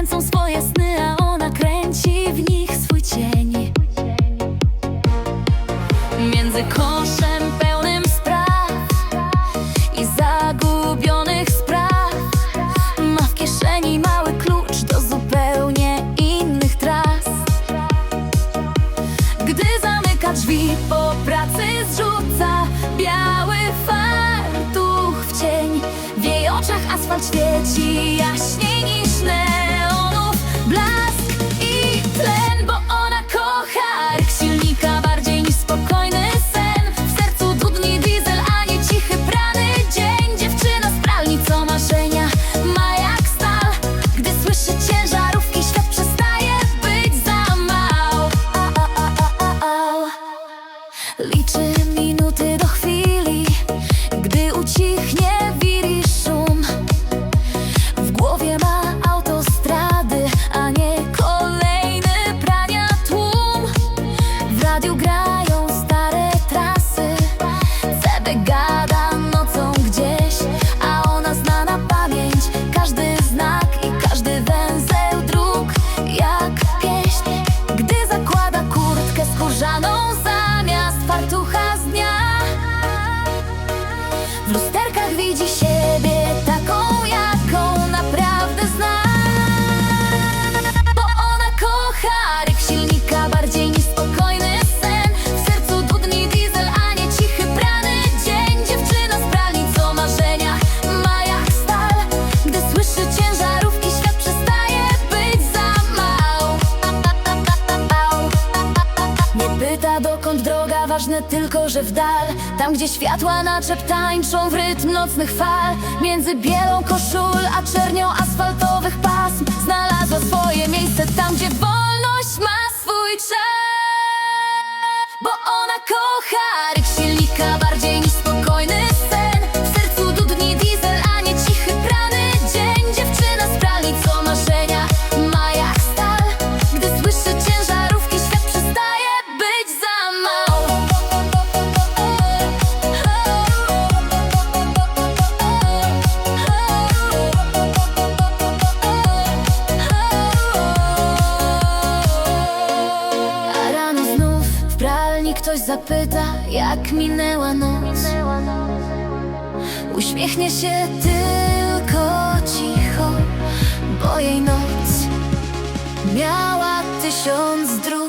kręcą swoje sny, a ona kręci w nich swój cień. Między koszem pełnym spraw i zagubionych spraw Ma w kieszeni mały klucz do zupełnie innych tras. Gdy zamyka drzwi po pracy zrzuca biały fartuch w cień. W jej oczach asfalt świeci jaśnie ważne tylko, że w dal Tam, gdzie światła naczep tańczą w rytm nocnych fal. Między bielą koszul a ktoś zapyta, jak minęła noc. Uśmiechnie się tylko cicho, bo jej noc Miała tysiąc dróg.